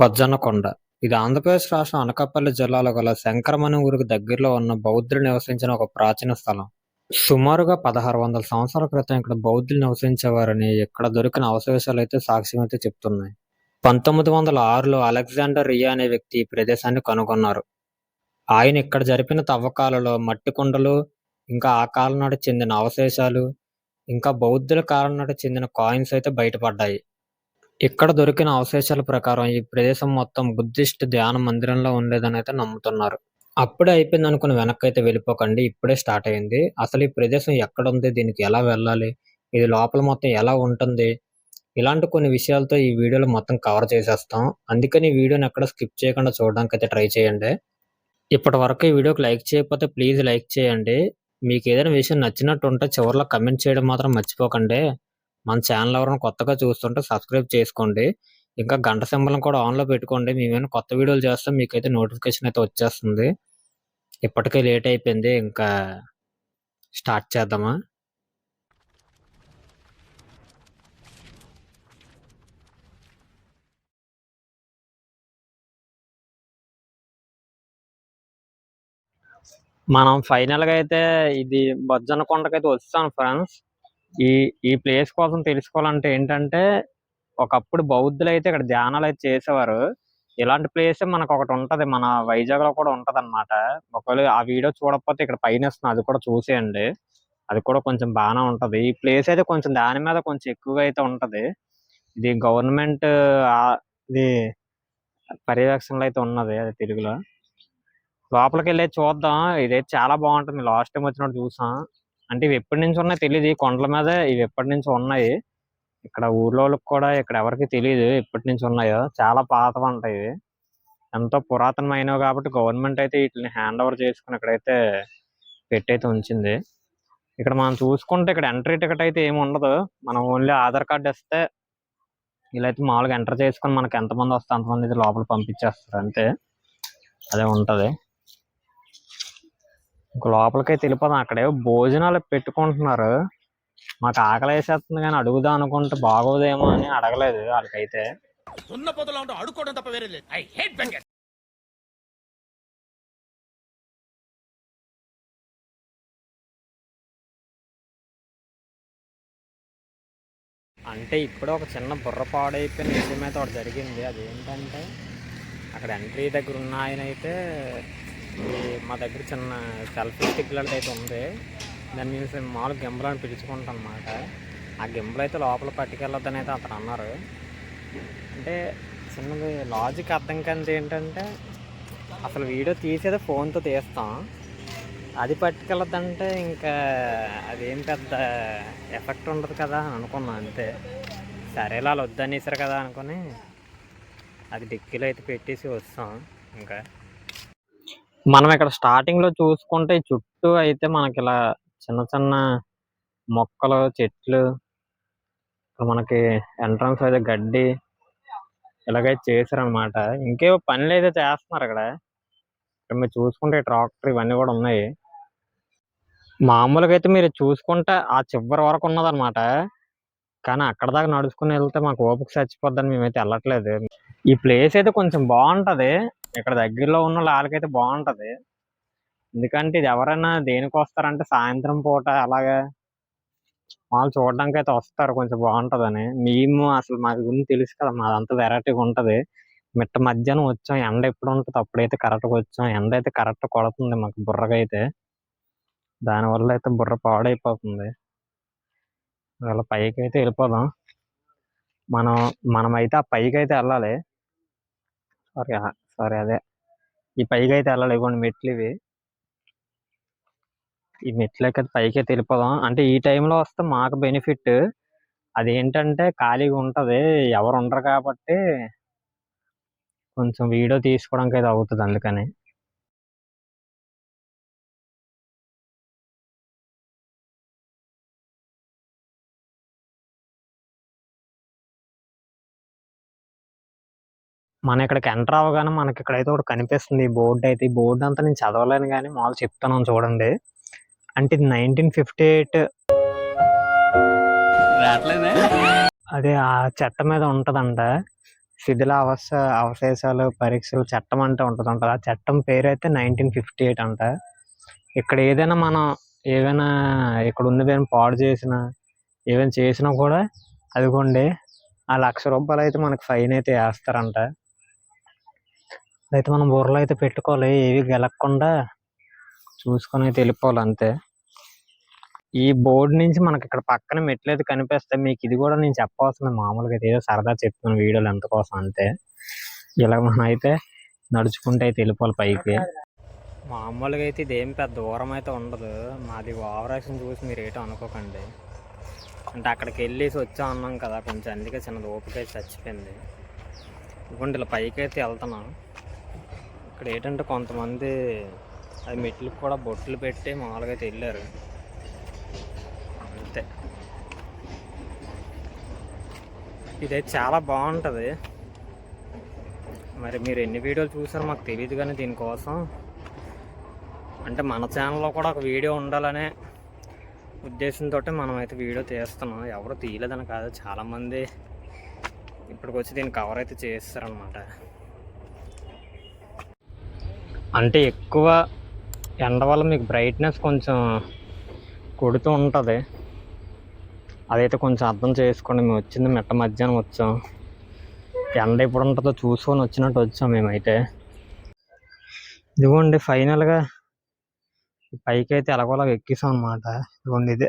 బజ్జన్నకొండ ఇది ఆంధ్రప్రదేశ్ రాష్ట్రం అనకాపల్లి జిల్లాలో గల శంకరమణి ఊరికి దగ్గరలో ఉన్న బౌద్ధులు నివసించిన ఒక ప్రాచీన స్థలం. సుమారుగా పదహారు వందల సంవత్సరాల క్రితం ఇక్కడ బౌద్ధులు నివసించేవారని ఇక్కడ దొరికిన అవశేషాలు అయితే సాక్ష్యం అయితే చెప్తున్నాయి. పంతొమ్మిది వందల ఆరులో అలెగ్జాండర్ రియా అనే వ్యక్తి ఈ ప్రదేశాన్ని కనుగొన్నారు. ఆయన ఇక్కడ జరిపిన తవ్వకాలలో మట్టి కుండలు ఇంకా ఆ కాలం నాటి చెందిన అవశేషాలు ఇంకా బౌద్ధుల కాలం నాటి చెందిన కాయిన్స్ అయితే బయటపడ్డాయి. ఇక్కడ దొరికిన అవశేషాల ప్రకారం ఈ ప్రదేశం మొత్తం బుద్ధిస్ట్ ధ్యాన మందిరంలో ఉండేదని అయితే నమ్ముతున్నారు. అప్పుడే అయిపోయింది అనుకుని వెనక్కి అయితే వెళ్ళిపోకండి ఇప్పుడే స్టార్ట్ అయింది. అసలు ఈ ప్రదేశం ఎక్కడ ఉంది దీనికి ఎలా వెళ్ళాలి ఇది లోపల మొత్తం ఎలా ఉంటుంది? ఇలాంటి కొన్ని విషయాలతో ఈ వీడియోలో మొత్తం కవర్ చేసేస్తాం. అందుకని ఈ వీడియోని ఎక్కడ స్కిప్ చేయకుండా చూడడానికి అయితే ట్రై చేయండి. ఇప్పటి వరకు ఈ వీడియోకి లైక్ చేయకపోతే ప్లీజ్ లైక్ చేయండి. మీకు ఏదైనా విషయం నచ్చినట్టు ఉంటే చివరిలో కమెంట్ చేయడం మాత్రం మర్చిపోకండి. మన ఛానల్ ఎవరైనా కొత్తగా చూస్తుంటే సబ్స్క్రైబ్ చేసుకోండి. ఇంకా గంట సింబలం కూడా ఆన్లో పెట్టుకోండి. మేమేమైనా కొత్త వీడియోలు చేస్తే మీకైతే నోటిఫికేషన్ అయితే వచ్చేస్తుంది. ఇప్పటికే లేట్ అయిపోయింది. ఇంకా స్టార్ట్ చేద్దామా? మనం ఫైనల్గా అయితే ఇది బొజ్జన కొండకైతే వస్తాం ఫ్రెండ్స్ ఈ ఈ ప్లేస్ కోసం తెలుసుకోవాలంటే ఏంటంటే ఒకప్పుడు బౌద్ధులు అయితే ఇక్కడ ధ్యానాలు అయితే చేసేవారు. ఇలాంటి ప్లేస్ మనకు ఒకటి ఉంటది. మన వైజాగ్లో కూడా ఉంటది అనమాట ఒకవేళ ఆ వీడియో చూడకపోతే ఇక్కడ పైన వస్తుంది. అది కూడా చూసేయండి. అది కూడా కొంచెం బాగానే ఉంటది. ఈ ప్లేస్ అయితే కొంచెం దాని మీద కొంచెం ఎక్కువగా అయితే ఉంటది. ఇది గవర్నమెంట్ ఇది పర్యవేక్షణలో అయితే ఉన్నది అది తెలుగులో. లోపలికి వెళ్ళి చూద్దాం. ఇదైతే చాలా బాగుంటుంది. లాస్ట్ టైం వచ్చినప్పుడు చూసాం. అంటే ఇవి ఎప్పటి నుంచి ఉన్నాయో తెలియదు ఈ కొండల మీద ఇవి ఎప్పటి నుంచి ఉన్నాయి? ఇక్కడ ఊర్లో వాళ్ళకి కూడా ఇక్కడ ఎవరికి తెలియదు ఎప్పటి నుంచి ఉన్నాయో. చాలా పాతవి ఉంటాయి ఇవి. ఎంతో పురాతనమైనవి కాబట్టి గవర్నమెంట్ అయితే వీటిని హ్యాండ్ ఓవర్ చేసుకుని ఇక్కడైతే పెట్టయితే ఉంచింది. ఇక్కడ మనం చూసుకుంటే ఇక్కడ ఎంట్రీ టికెట్ అయితే ఏమి ఉండదు. మనం ఓన్లీ ఆధార్ కార్డు ఇస్తే ఇలా అయితే మామూలుగా ఎంటర్ చేసుకుని మనకి ఎంతమంది వస్తే అంతమంది అయితే లోపల పంపించేస్తారు అంతే. అదే ఉంటది. ఇంక లోపలికైతే వెళ్ళిపోదాం అక్కడే భోజనాలు పెట్టుకుంటున్నారు. మాకు ఆకలి వేసేస్తుంది కానీ అడుగుదాం అనుకుంటే బాగోదేమో అని అడగలేదు వాళ్ళకైతే. ఉన్న పొదలో ఉంటూ అడుక్కోవడం తప్ప వేరే లేదు. ఐ హేట్ బెంగర్ అంటే ఇప్పుడు ఒక చిన్న బుర్ర పాడైపోయిన విషయం అయితే ఒకటి జరిగింది. అదేంటంటే అక్కడ ఎంట్రీ దగ్గర ఉన్న ఆయన అయితే ఈ మా దగ్గర చిన్న సెల్ఫీ స్టిక్ లాంటిది అయితే ఉంది. దాన్ని నేను మామూలు గింబల్ అని పిలుచుకుంటాం అనమాట ఆ గింబల్ అయితే లోపల పట్టుకెళ్ళొద్దని అయితే అతను అన్నారు. అంటే చిన్నది లాజిక్ అర్థం కానిది ఏంటంటే అసలు వీడియో తీసేది ఫోన్తో తీస్తాం. అది పట్టుకెళ్ళొద్దంటే ఇంకా అదేం పెద్ద ఎఫెక్ట్ ఉండదు కదా అని అనుకున్నాను అంతే. సరేలా వాళ్ళు వద్దనేసారు కదా అనుకుని అది డిక్కీలో అయితే పెట్టేసి వస్తాం ఇంకా. మనం ఇక్కడ స్టార్టింగ్లో చూసుకుంటే చుట్టూ అయితే మనకి ఇలా చిన్న చిన్న మొక్కలు చెట్లు మనకి ఎంట్రన్స్ అయితే గడ్డి ఇలాగైతే చేశారనమాట ఇంకేవో పనులు అయితే చేస్తున్నారు ఇక్కడ ఇక్కడ మీరు చూసుకుంటే ట్రాక్టర్ ఇవన్నీ కూడా ఉన్నాయి. మామూలుగా అయితే మీరు చూసుకుంటే ఆ చివరి వరకు ఉన్నదన్నమాట. కానీ అక్కడ దాకా నడుచుకుని వెళ్తే మాకు ఓపిక చచ్చిపోద్దని మేమైతే వెళ్ళట్లేదు. ఈ ప్లేస్ అయితే కొంచెం బాగుంటది. ఇక్కడ దగ్గరలో ఉన్న వాళ్ళకైతే బాగుంటది. ఎందుకంటే ఇది ఎవరైనా దేనికి వస్తారంటే సాయంత్రం పూట అలాగా వాళ్ళు చూడడానికి అయితే వస్తారు కొంచెం బాగుంటదని. మేము అసలు మా గురించి తెలుసు కదా మాదంతా వెరైటీగా ఉంటది. మిట్ట మధ్యాహ్నం వచ్చాం ఎండ ఎప్పుడు ఉంటుంది అప్పుడైతే కరెక్ట్గా వచ్చాం. ఎండ అయితే కరెక్ట్ కొడుతుంది మాకు బుర్రగా అయితే. దానివల్ల అయితే బుర్ర పాడైపోతుంది. అలా పైకి అయితే వెళ్ళిపోదాం. మనం మనమైతే ఆ పైకి అయితే వెళ్ళాలి. సారీ సారీ అదే. ఈ పైకి అయితే వెళ్ళాలి. ఇవ్వండి మెట్లు ఇవి. ఈ మెట్లు ఎక్కడ పైకి తెలిపోదాం అంటే ఈ టైంలో వస్తే మాకు బెనిఫిట్. అదేంటంటే ఖాళీగా ఉంటది. ఎవరు ఉండరు కాబట్టి కొంచెం వీడియో తీసుకోవడానికి అయితే అవుతుంది అందుకని. మన ఇక్కడికి ఎంటర్ అవ్వగానే మనకి ఇక్కడైతే ఒకటి కనిపిస్తుంది. ఈ బోర్డు అయితే. ఈ బోర్డు అంతా నేను చదవలేను కానీ మామూలు చెప్తాను చూడండి. అంటే ఇది నైన్టీన్ ఫిఫ్టీ ఎయిట్ అదే ఆ చెట్ట మీద ఉంటదంట. శిథిల అవశ అవశేషాలు పరీక్షలు చట్టం అంటే ఉంటుంది ఆ చట్టం పేరు అయితే నైన్టీన్ ఫిఫ్టీ ఎయిట్ అంట. ఇక్కడ ఏదైనా మనం ఏవైనా ఇక్కడ ఉన్నదేమైనా పాడు చేసినా ఏమైనా చేసినా కూడా అదిగోండి. ఆ లక్ష రూపాయలు అయితే మనకి ఫైన్ అయితే వేస్తారంట. అయితే మనం బూరలో అయితే పెట్టుకోవాలి. ఏవి గెలక్కుండా చూసుకొని అయితే వెళ్ళిపోవాలి అంతే. ఈ బోర్డు నుంచి మనకి ఇక్కడ పక్కన మెట్లు అయితే కనిపిస్తాయి. మీకు ఇది కూడా నేను చెప్పవలసింది. మామూలుగా అయితే ఏదో సరదా చెప్తున్నాను వీడియోలు ఎంత కోసం అంతే. ఇలా మనం అయితే నడుచుకుంటే అయితే వెళ్ళిపోవాలి పైకి. మామూలుగా అయితే ఇదేం పెద్ద దూరం అయితే ఉండదు. మాది ఓవరాక్షన్ చూసి మీరు ఏటో అనుకోకండి. అంటే అక్కడికి వెళ్ళేసి వచ్చా అన్నాం కదా కొంచెం అందుకే చిన్న ఓపిక అయితే చచ్చిపోయింది. ఇప్పుడు ఇలా పైకి అయితే వెళ్తున్నాం. ఇక్కడ ఏంటంటే కొంతమంది అది మెట్లకు కూడా బొట్లు పెట్టి మామూలుగా అయితే వెళ్ళారు అంతే. ఇదైతే చాలా బాగుంటుంది. మరి మీరు ఎన్ని వీడియోలు చూసారో మాకు తెలియదు కానీ దీనికోసం. అంటే మన ఛానల్లో కూడా ఒక వీడియో ఉండాలనే ఉద్దేశంతో మనం అయితే వీడియో తీస్తున్నాం. ఎవరు తీయలేదని కాదు చాలామంది ఇప్పటికి వచ్చి దీన్ని కవర్ అయితే చేస్తారనమాట అంటే ఎక్కువ ఎండ వల్ల మీకు బ్రైట్నెస్ కొంచెం కొడుతూ ఉంటుంది. అదైతే కొంచెం అర్థం చేసుకోండి. మేము వచ్చింది మెట్ట మధ్యాహ్నం వచ్చాం. ఎండ ఎప్పుడు ఉంటుందో చూసుకొని వచ్చినట్టు వచ్చాం మేమైతే. ఇదిగోండి ఫైనల్గా పైకి అయితే ఎలాగోలా ఎక్కిసాం అనమాట ఇదిగోండి ఇదే.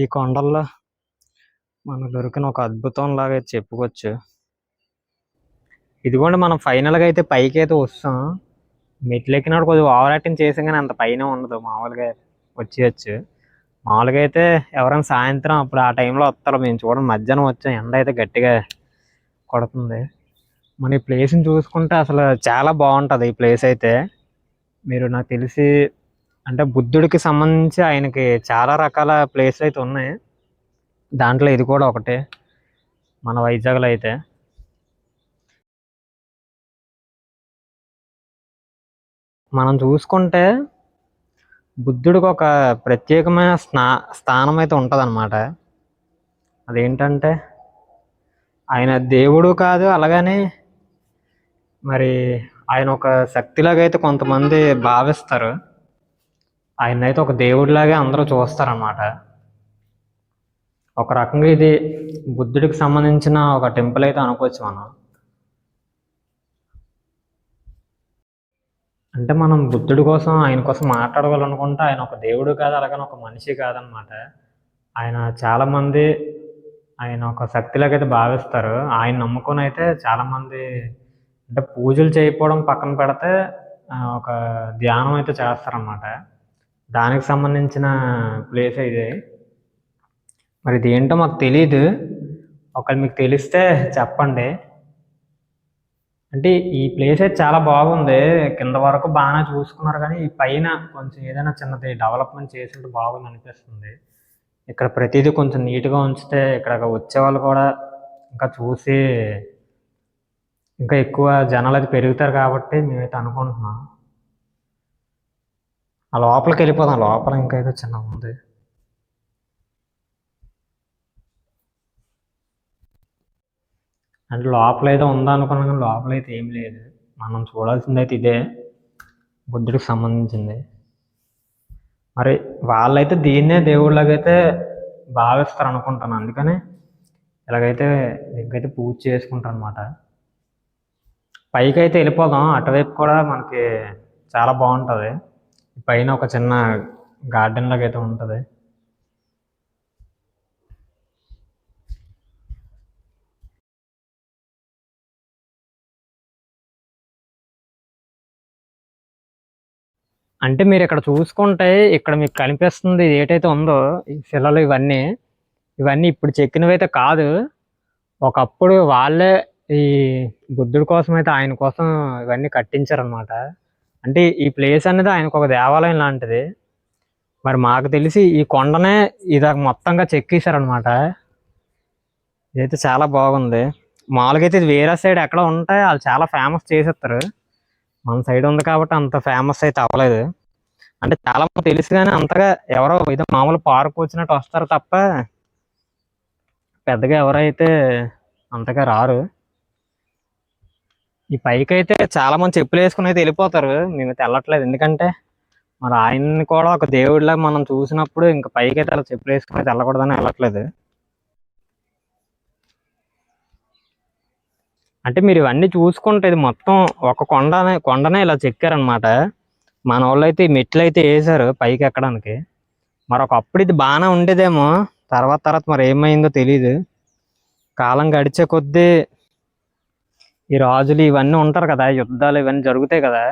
ఈ కొండల్లో మనకు దొరికిన ఒక అద్భుతం లాగా అయితే చెప్పుకోవచ్చు. ఇదిగోండి మనం ఫైనల్గా అయితే పైకి అయితే వస్తాం. మెట్లు ఎక్కినప్పుడు కొద్దిగా ఓవరాక్టింగ్ చేసాం కానీ అంత పైన ఉండదు మామూలుగా వచ్చేయచ్చు. మామూలుగా అయితే ఎవరైనా సాయంత్రం అప్పుడు ఆ టైంలో వస్తారు మేము చూడండి మధ్యాహ్నం వచ్చాం ఎండ అయితే గట్టిగా కొడుతుంది. మన ఈ ప్లేస్ని చూసుకుంటే అసలు చాలా బాగుంటుంది ఈ ప్లేస్ అయితే. మీరు నాకు తెలిసి అంటే బుద్ధుడికి సంబంధించి ఆయనకి చాలా రకాల ప్లేస్లు అయితే ఉన్నాయి. దాంట్లో ఇది కూడా ఒకటే మన వైజాగ్లో అయితే. మనం చూసుకుంటే బుద్ధుడికి ఒక ప్రత్యేకమైన స్నా స్థానం అయితే ఉంటుంది అనమాట అదేంటంటే ఆయన దేవుడు కాదు అలాగని మరి ఆయన ఒక శక్తిలాగా అయితే కొంతమంది భావిస్తారు. ఆయన అయితే ఒక దేవుడిలాగే అందరూ చూస్తారన్నమాట. ఒక రకంగా ఇది బుద్ధుడికి సంబంధించిన ఒక టెంపుల్ అయితే అనుకోవచ్చు మనం. అంటే మనం బుద్ధుడి కోసం ఆయన కోసం మాట్లాడగలనుకుంటే ఆయన ఒక దేవుడు కాదు అలాగని ఒక మనిషి కాదనమాట. ఆయన చాలామంది ఆయన ఒక శక్తిలాగైతే అయితే భావిస్తారు. ఆయన నమ్ముకొని అయితే చాలామంది అంటే పూజలు చేయకపోవడం పక్కన పెడితే ఒక ధ్యానం అయితే చేస్తారన్నమాట దానికి సంబంధించిన ప్లేస్ ఇది. మరి ఇది ఏంటో మాకు తెలియదు ఒకవేళ మీకు తెలిస్తే చెప్పండి. అంటే ఈ ప్లేస్ అయితే చాలా బాగుంది. కింద వరకు బాగానే చూసుకున్నారు కానీ ఈ పైన కొంచెం ఏదైనా చిన్నది డెవలప్మెంట్ చేసింటే బాగుంది అనిపిస్తుంది. ఇక్కడ ప్రతిదీ కొంచెం నీట్గా ఉంచితే ఇక్కడ వచ్చే వాళ్ళు కూడా ఇంకా చూసి ఇంకా ఎక్కువ జనాలు అది పెరుగుతారు కాబట్టి మేమైతే అనుకుంటున్నాం. ఆ లోపలికి వెళ్ళిపోదాం. లోపల ఇంకా ఏదో చిన్నగా ఉంది. అంటే లోపల ఏదో ఉందా అనుకున్నాం కానీ లోపల అయితే ఏం లేదు. మనం చూడాల్సింది అయితే ఇదే. బుద్ధుడికి సంబంధించింది. మరి వాళ్ళైతే దీన్నే దేవుళ్ళకైతే భావిస్తారు అనుకుంటాను అందుకని ఇలాగైతే దీనికైతే పూజ చేసుకుంటారు అనమాట పైకి అయితే వెళ్ళిపోదాం. అటువైపు కూడా మనకి చాలా బాగుంటుంది. పైన ఒక చిన్న గార్డెన్ లాగా అయితే ఉంటుంది. అంటే మీరు ఇక్కడ చూసుకుంటే ఇక్కడ మీకు కనిపిస్తుంది ఇది ఏటైతే ఉందో ఈ శిలలు ఇవన్నీ. ఇవన్నీ ఇప్పుడు చెక్కినవి అయితే కాదు. ఒకప్పుడు వాళ్ళే ఈ బుద్ధుడి కోసం అయితే ఆయన కోసం ఇవన్నీ కట్టించారనమాట అంటే ఈ ప్లేస్ అనేది ఆయనకు ఒక దేవాలయం లాంటిది. మరి మాకు తెలిసి ఈ కొండనే ఇది మొత్తంగా చెక్కేశారనమాట ఇదైతే చాలా బాగుంది. మామూలుగా అయితే ఇది వేరే సైడ్ ఎక్కడ ఉంటే వాళ్ళు చాలా ఫేమస్ చేసేస్తారు. మన సైడ్ ఉంది కాబట్టి అంత ఫేమస్ అయితే అవ్వలేదు. అంటే చాలా మంది తెలుసు కానీ అంతగా ఎవరో ఏదో మామూలు పార్క్ వచ్చినట్టు వస్తారు తప్ప పెద్దగా ఎవరైతే అంతగా రారు. ఈ పైకి అయితే చాలా మంది చెప్పులు వేసుకుని అయితే వెళ్ళిపోతారు. మేము తెల్లట్లేదు. ఎందుకంటే మరి ఆయన్ని కూడా ఒక దేవుడిలా మనం చూసినప్పుడు ఇంకా పైకి అయితే అలా చెప్పులు వేసుకుని అయితే వెళ్ళకూడదని వెళ్ళట్లేదు. అంటే మీరు ఇవన్నీ చూసుకుంటే ఇది మొత్తం ఒక కొండనే కొండనే ఇలా చెక్కారనమాట మన వాళ్ళు అయితే ఈ మెట్లు అయితే వేసారు పైకి ఎక్కడానికి. మరి ఒకప్పుడు ఇది బాగానే ఉండేదేమో. తర్వాత తర్వాత మరి ఏమైందో తెలియదు కాలం గడిచే కొద్దీ ఈ రాజులు ఇవన్నీ ఉంటారు కదా యుద్ధాలు ఇవన్నీ జరుగుతాయి కదా.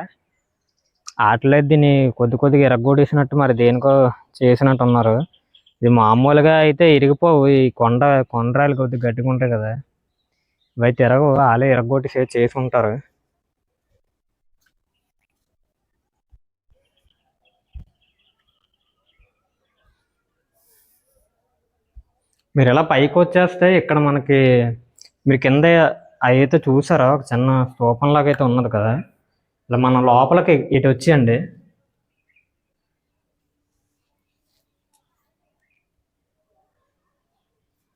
వాటిలో దీన్ని కొద్ది కొద్దిగా ఇరగొడేసినట్టు మరి దేనికో చేసినట్టు ఉన్నారు ఇది మామూలుగా అయితే ఇరిగిపోవు. ఈ కొండ కొండరాలు కొద్దిగా గట్టిగా ఉంటాయి కదా. ఇవైతే తిరగవు వాళ్ళే ఇరగొట్టి సేవ్ చేసుకుంటారు. మీరు ఇలా పైకి వచ్చేస్తే ఇక్కడ మనకి మీరు కింద అయితే చూసారా ఒక చిన్న స్తూపంలాగా అయితే ఉన్నది కదా. ఇలా మన లోపలికి ఇటు వచ్చేయండి.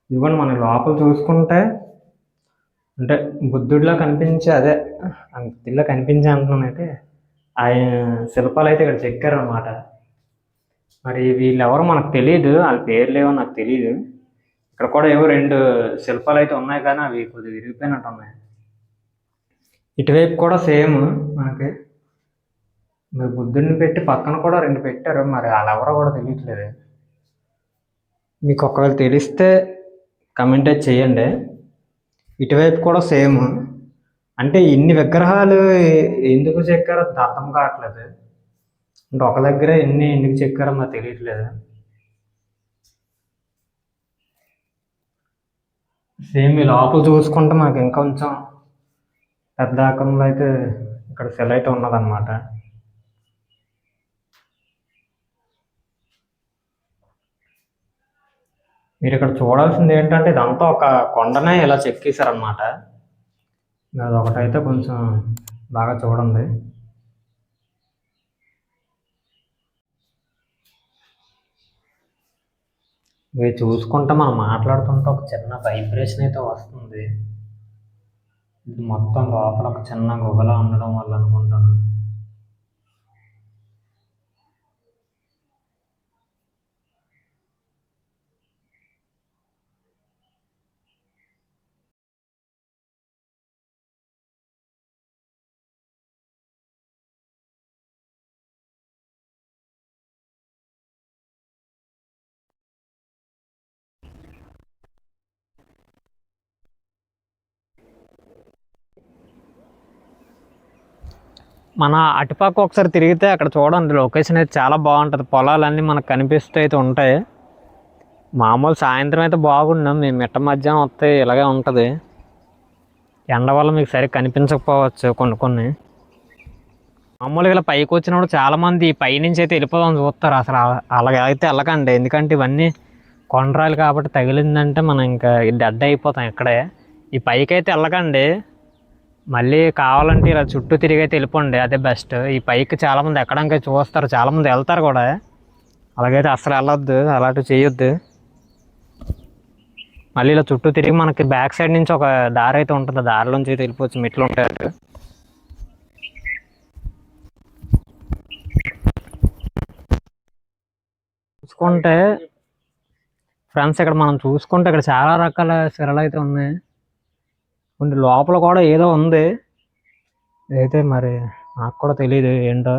ఇదిగోండి మన లోపల చూసుకుంటే అంటే బుద్ధుడిలా కనిపించే అదే. బుద్ధుడిలా కనిపించే అంటున్నానైతే ఆయన శిల్పాలు అయితే ఇక్కడ చెక్కారు అనమాట మరి వీళ్ళెవరో మనకు తెలియదు వాళ్ళ పేర్లు ఏవో నాకు తెలియదు ఇక్కడ కూడా ఏవో రెండు శిల్పాలు అయితే ఉన్నాయి కానీ అవి కొద్దిగా విరిగిపోయినట్టు ఉన్నాయి. ఇటువైపు కూడా సేమ్ మనకి. మరి బుద్ధుడిని పెట్టి పక్కన కూడా రెండు పెట్టారు మరి వాళ్ళెవరో కూడా తెలియట్లేదు. మీకు ఒకవేళ తెలిస్తే కమెంట్ అయితే చేయండి. ఇటువైపు కూడా సేమ్. అంటే ఇన్ని విగ్రహాలు ఎందుకు చెక్కారో అర్థం కావట్లేదు. అంటే ఒక దగ్గర ఎన్ని ఎందుకు చెక్కారో నాకు తెలియట్లేదు. సేమ్ ఈ లోపల చూసుకుంటే మాకు ఇంకొంచెం పెద్ద ఆకారంలో అయితే ఇక్కడ సెల్ అయితే ఉన్నదన్నమాట. మీరు ఇక్కడ చూడాల్సింది ఏంటంటే ఇదంతా ఒక కొండనే ఇలా చెక్కేశారనమాట అది ఒకటైతే కొంచెం బాగా చూడండి. ఇవి చూసుకుంటే మనం మాట్లాడుతుంటే ఒక చిన్న వైబ్రేషన్ అయితే వస్తుంది. ఇది మొత్తం లోపల ఒక చిన్న గుహలా ఉండడం వల్ల అనుకుంటాను. మన అటుపక్క ఒకసారి తిరిగితే అక్కడ చూడండి లొకేషన్ అయితే చాలా బాగుంటుంది. పొలాలన్నీ మనకు కనిపిస్తూ అయితే ఉంటాయి. మామూలు సాయంత్రం అయితే బాగుండం మేము మిట్ట మధ్యాహ్నం వస్తే ఇలాగే ఉంటుంది. ఎండ వల్ల మీకు సరిగ్గా కనిపించకపోవచ్చు కొన్ని కొన్ని. మామూలుగా ఇలా పైకి వచ్చినప్పుడు చాలామంది ఈ పైనుంచి అయితే వెళ్ళిపోదాం చూస్తారు. అసలు అలాగే అయితే వెళ్ళకండి. ఎందుకంటే ఇవన్నీ కొండరాలు కాబట్టి తగిలిందంటే మనం ఇంకా డెడ్ అయిపోతాం ఇక్కడే. ఈ పైకి అయితే వెళ్ళకండి. మళ్ళీ కావాలంటే ఇలా చుట్టూ తిరిగి అయితే వెళ్ళిపోండి. అదే బెస్ట్ ఈ పైకి చాలామంది ఎక్కడానికి చూస్తారు చాలామంది వెళ్తారు కూడా. అలాగైతే అసలు వెళ్ళొద్దు అలాంటివి చేయొద్దు. మళ్ళీ ఇలా చుట్టూ తిరిగి మనకి బ్యాక్ సైడ్ నుంచి ఒక దారి అయితే ఉంటుంది. ఆ దారిలోంచి అయితే వెళ్ళిపోవచ్చు మెట్లు ఉంటాయి అటు. చూసుకుంటే ఫ్రెండ్స్ ఇక్కడ మనం చూసుకుంటే ఇక్కడ చాలా రకాల సిరలు అయితే ఉన్నాయి. కొన్ని లోపల కూడా ఏదో ఉంది. అయితే మరి నాకు కూడా తెలియదు ఏంటో.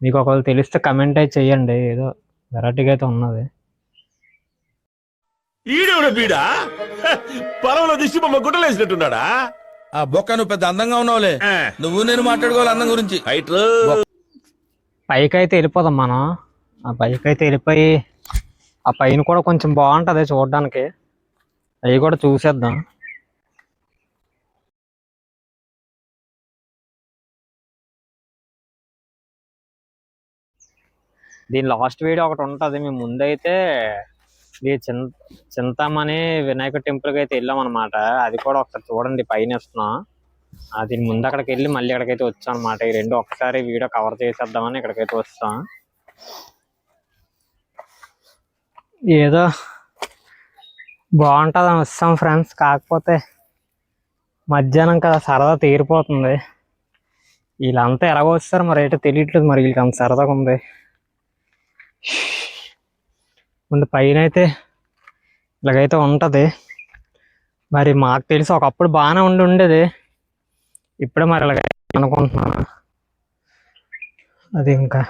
మీకు ఒకవేళ తెలిస్తే కమెంట్ అయితే చెయ్యండి ఏదో వెరైటీగా అయితే ఉన్నది. ఈడెవడ బీడా? పొలంలో దిష్టి బొమ్మ గుడ్డలేసినట్టున్నాడా? ఆ బొక్క నువ్వు పెద్ద అందంగా ఉన్నావులే. నువ్వు నేను మాట్లాడుకోవాలి అందం గురించి. హైట్ పైకి అయితే వెళ్ళిపోదాం మనం. ఆ పైకి అయితే వెళ్ళిపోయి ఆ పైన కూడా కొంచెం బాగుంటుంది చూడడానికి. అవి కూడా చూసేద్దాం. దీని లాస్ట్ వీడియో ఒకటి ఉంటుంది. మేము ముందైతే ఇది చింత చింతామణి వినాయక టెంపుల్కి అయితే వెళ్ళాం అనమాట అది కూడా ఒకసారి చూడండి పైన ఇస్తున్నాం దీని ముందు అక్కడికి వెళ్ళి మళ్ళీ ఇక్కడికైతే వచ్చాం అనమాట ఈ రెండు ఒకసారి వీడియో కవర్ చేసేద్దామని ఇక్కడికైతే వస్తాం ఏదో బాగుంటుంది అని వస్తాం ఫ్రెండ్స్ కాకపోతే మధ్యాహ్నం కదా సరదా తీరిపోతుంది. వీళ్ళంతా ఎలాగో వస్తారు మరి? ఏంటో తెలియట్లేదు మరి వీళ్ళకి అంత సరదాగా ఉంది. ముందు పైన అయితే ఇలాగైతే ఉంటుంది. మరి మాకు తెలిసి ఒకప్పుడు బాగానే ఉండి ఉండేది. ఇప్పుడే మరి ఇలాగ అనుకుంటున్నాను. అది ఇంకా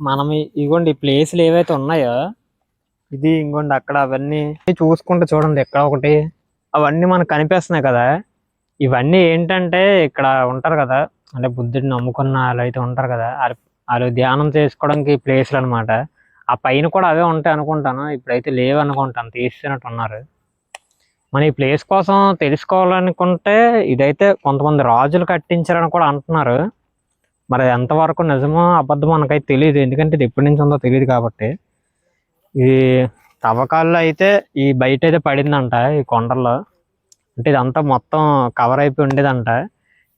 మనం ఇగోండి ఈ ప్లేస్లు ఏవైతే ఉన్నాయో ఇది ఇంకోండి అక్కడ అవన్నీ చూసుకుంటే చూడండి ఎక్కడ ఒకటి. అవన్నీ మనకు కనిపిస్తున్నాయి కదా. ఇవన్నీ ఏంటంటే ఇక్కడ ఉంటారు కదా. అంటే బుద్ధుడిని నమ్ముకున్న వాళ్ళు అయితే ఉంటారు కదా. వాళ్ళు- ధ్యానం చేసుకోవడానికి ప్లేస్లు అన్నమాట. ఆ పైన కూడా అవే ఉంటాయి అనుకుంటాను. ఇప్పుడైతే లేవు అనుకుంటాను. తీస్తున్నట్టు ఉన్నారు. మన ఈ ప్లేస్ కోసం తెలుసుకోవాలనుకుంటే ఇదైతే కొంతమంది రాజులు కట్టించారని కూడా అంటున్నారు. మరి ఎంతవరకు నిజమో అబద్ధమో మనకైతే తెలియదు ఎందుకంటే ఇది ఎప్పటి నుంచి ఉందో తెలియదు కాబట్టి. ఈ తవ్వకాల్లో అయితే ఈ బయట అయితే పడిందంట ఈ కొండల్లో. అంటే ఇదంతా మొత్తం కవర్ అయిపోయి ఉండేదంట.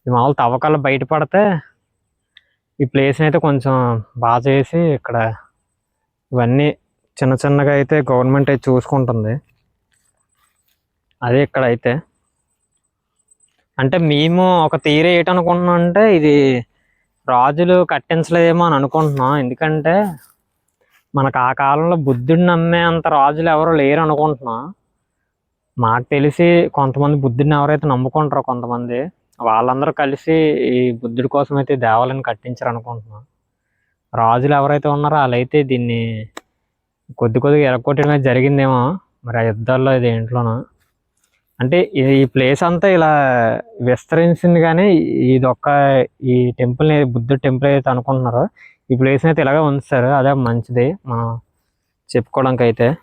ఈ మామూలు తవ్వకాలు బయట పడితే ఈ ప్లేస్ని అయితే కొంచెం బాగా చేసి ఇక్కడ ఇవన్నీ చిన్న చిన్నగా అయితే గవర్నమెంట్ అయితే చూసుకుంటుంది. అదే ఇక్కడ అయితే. అంటే మేము ఒక థియరీ ఏంటనుకుంటున్నాం అంటే ఇది రాజులు కట్టించలేదేమో అని అనుకుంటున్నాం. ఎందుకంటే మనకు ఆ కాలంలో బుద్ధుడిని నమ్మే అంత రాజులు ఎవరు లేరు అనుకుంటున్నాం. మాకు తెలిసి కొంతమంది బుద్ధుడిని ఎవరైతే నమ్ముకుంటారో కొంతమంది వాళ్ళందరూ కలిసి ఈ బుద్ధుడి కోసం అయితే దేవాలయం కట్టించారు అనుకుంటున్నాం. రాజులు ఎవరైతే ఉన్నారో వాళ్ళైతే దీన్ని కొద్ది కొద్దిగా ఎరగొట్టడమే జరిగిందేమో. మరి ఆ యుద్ధాల్లో ఇది ఏంట్లోనో. అంటే ఈ- ఈ ప్లేస్ అంతా ఇలా విస్తరించింది కానీ ఇది ఒక్క ఈ టెంపుల్ బుద్ధుడు టెంపుల్ అయితే అనుకుంటున్నారో ఈ ప్లేస్ అయితే ఇలాగే ఉంచుతారు అదే మంచిది మనం చెప్పుకోవడానికి అయితే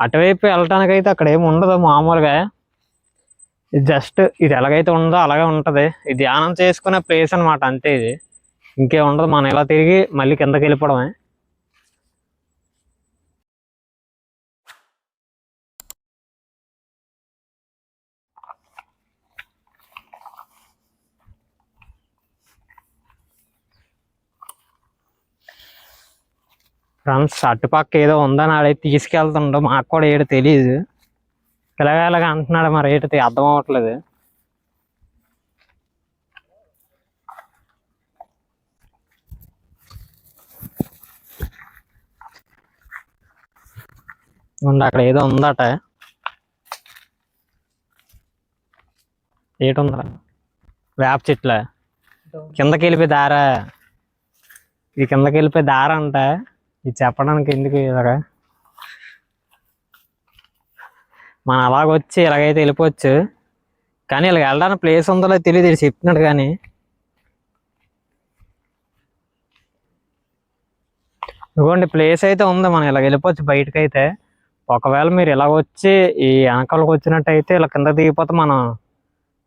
అటువైపు వెళ్ళటానికైతే అక్కడ ఏమి ఉండదు మామూలుగా. జస్ట్ ఇది ఎలాగైతే ఉందో అలాగే ఉంటుంది. ఇది ధ్యానం చేసుకునే ప్లేస్ అన్నమాట అంతే ఇది. ఇంకే ఉండదు. మనం ఇలా తిరిగి మళ్ళీ కిందకి వెళ్ళిపోవడమే. ఫ్రెండ్స్ అటుపక్క ఏదో ఉందని ఆడైతే తీసుకెళ్తుండో. మాకు కూడా ఏడు తెలియదు ఇలాగ అంటున్నాడు మరి ఏంటి అర్థం అవ్వట్లేదు. ఉండి అక్కడ ఏదో ఉందట. ఏటుందా వేప చెట్ల. కిందకి వెళ్ళిపోయి దారా. ఇది కిందకి వెళ్ళిపోయి దార అంట ఇది చెప్పడానికి ఎందుకు ఇలాగా? మనం అలాగ వచ్చి ఇలాగైతే వెళ్ళిపోవచ్చు. కానీ ఇలా వెళ్ళడానికి ప్లేస్ ఉందో లేదో తెలియదు ఇది చెప్తున్నాడు కానీ. ఇదిగోండి ప్లేస్ అయితే ఉంది. మనం ఇలా వెళ్ళిపోవచ్చు బయటకు అయితే ఒకవేళ మీరు ఇలా వచ్చి ఈ వెనకాలకు వచ్చినట్టయితే ఇలా కింద దిగిపోతే మనం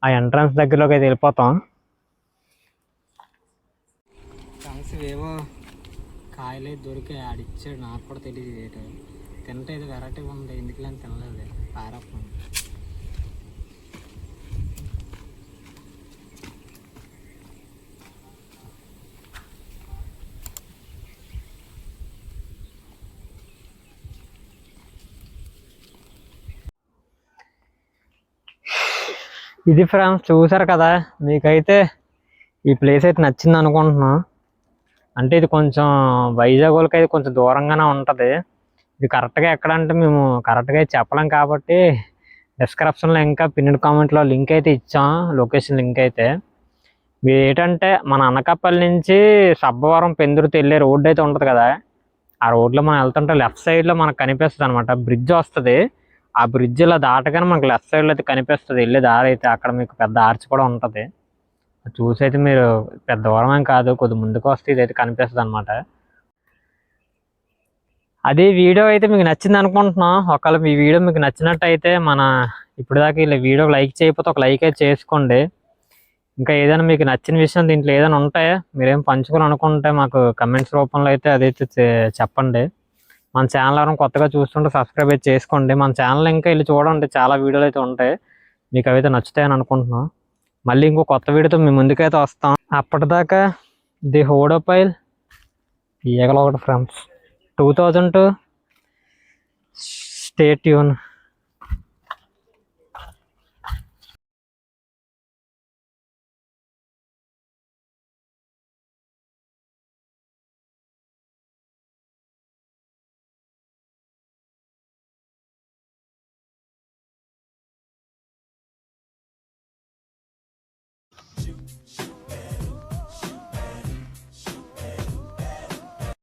ఆ ఎంట్రన్స్ దగ్గరలోకి అయితే వెళ్ళిపోతాం. ఏవో కాయలే దొరికాయి ఆడిచ్చాడు నాకు కూడా తెలియదు ఏంటో తింటే ఇది వెరైటీ ఉంది ఎందుకు తినలేదు. పారప్పం. ఇది ఫ్రెండ్స్ చూసారు కదా? మీకైతే ఈ ప్లేస్ అయితే నచ్చింది అనుకుంటున్నాను అంటే ఇది కొంచెం వైజాగ్ వాళ్ళకి అయితే కొంచెం దూరంగానే ఉంటుంది. ఇది కరెక్ట్గా ఎక్కడ అంటే మేము కరెక్ట్గా అయితే చెప్పలేం కాబట్టి డిస్క్రిప్షన్లో ఇంకా పిన్నెడ్ కామెంట్లో లింక్ అయితే ఇచ్చాం లొకేషన్ లింక్ అయితే. మీరు ఏంటంటే మన అనకాపల్లి నుంచి సబ్బవరం పెందురుతో వెళ్ళే రోడ్డు అయితే ఉంటుంది కదా. ఆ రోడ్లో మనం వెళ్తుంటే లెఫ్ట్ సైడ్లో మనకు కనిపిస్తుంది అనమాట బ్రిడ్జ్ వస్తుంది. ఆ బ్రిడ్జ్ ఇలా దాటగానే మనకు లెఫ్ట్ సైడ్లో అయితే కనిపిస్తుంది. వెళ్ళే దారి అయితే అక్కడ మీకు పెద్ద ఆర్చ్ కూడా ఉంటుంది. చూసి అయితే మీరు పెద్ద దూరం ఏం కాదు కొద్ది ముందుకు వస్తే ఇదైతే కనిపిస్తుంది అనమాట అదే వీడియో అయితే మీకు నచ్చింది అనుకుంటున్నాం. ఒకవేళ మీ వీడియో మీకు నచ్చినట్టయితే మన ఇప్పటిదాకా ఇలా వీడియో లైక్ చేయకపోతే ఒక లైక్ అయితే చేసుకోండి. ఇంకా ఏదైనా మీకు నచ్చిన విషయం దీంట్లో ఏదైనా ఉంటే మీరేం పంచుకోవాలనుకుంటే మాకు కమెంట్స్ రూపంలో అయితే అదైతే చెప్పండి. మన ఛానల్ ఎవరైనా కొత్తగా చూస్తుంటే సబ్స్క్రైబ్ అయితే చేసుకోండి. మన ఛానల్ ఇంకా వెళ్ళి చూడండి. చాలా వీడియోలు అయితే ఉంటాయి. మీకు అవైతే నచ్చుతాయని అనుకుంటున్నాం. మళ్ళీ ఇంకో కొత్త వీడితో మేము ముందుకైతే వస్తాం. అప్పటిదాకా ది హోడోపైల్ ఈగలు ఒకటి friends. Two thousand two. State యూన్